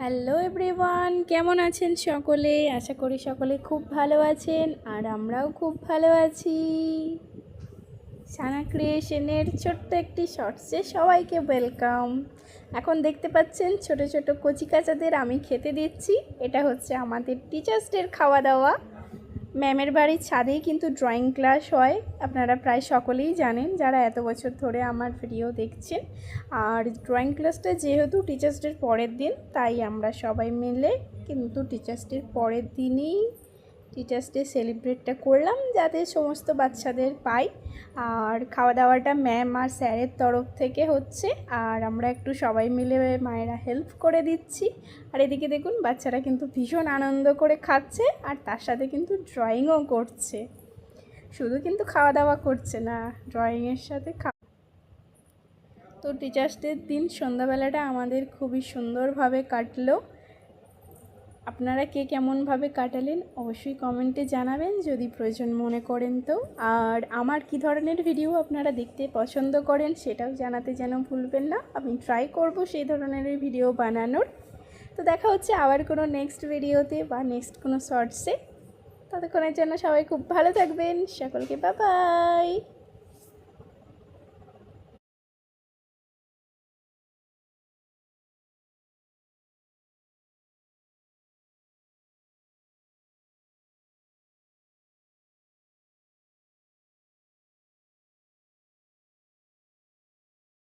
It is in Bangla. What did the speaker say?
হ্যালো এভরিওয়ান, কেমন আছেন সকলে? আশা করি সকলে খুব ভালো আছেন, আর আমরাও খুব ভালো আছি। সানা ক্রিয়েশনের ছোট্ট একটি শর্টসে সবাইকে ওয়েলকাম। এখন দেখতে পাচ্ছেন ছোট ছোট কচি কাচাদের আমি খেতে দিচ্ছি। এটা হচ্ছে আমাদের টিচার্স ডের খাওয়া দাওয়া। ম্যামের বাড়ির ছাদেই কিন্তু ড্রয়িং ক্লাস হয়। আপনারা প্রায় সকলেই জানেন যারা এত বছর ধরে আমার ভিডিও দেখছেন। আর ড্রয়িং ক্লাসটা যেহেতু টিচার্স ডের পরের দিন, তাই আমরা সবাই মিলে কিন্তু টিচার্স ডের পরের দিনই টিচার্স ডে সেলিব্রেটটা করলাম যাতে সমস্ত বাচ্চাদের পাই। আর খাওয়া দাওয়াটা ম্যাম আর স্যারের তরফ থেকে হচ্ছে। আর আমরা একটু সবাই মিলে মায়েরা হেল্প করে দিচ্ছি। আর এদিকে দেখুন, বাচ্চারা কিন্তু ভীষণ আনন্দ করে খাচ্ছে আর তার সাথে কিন্তু ড্রয়িংও করছে। শুধু কিন্তু খাওয়া দাওয়া করছে না ড্রয়িংয়ের সাথে তো টিচার্স ডের দিন সন্ধ্যাবেলাটা আমাদের খুবই সুন্দরভাবে কাটলো। আপনারা কে কেমনভাবে কাটালেন অবশ্যই কমেন্টে জানাবেন, যদি প্রয়োজন মনে করেন তো। আর আমার কি ধরনের ভিডিও আপনারা দেখতে পছন্দ করেন সেটাও জানাতে যেন ভুলবেন না। আমি ট্রাই করব সেই ধরনের ভিডিও বানানোর। তো দেখা হচ্ছে আবার কোনো নেক্সট ভিডিওতে বা নেক্সট কোনো শর্টসে ততক্ষণের জন্য সবাই খুব ভালো থাকবেন। সকলকে বাবাই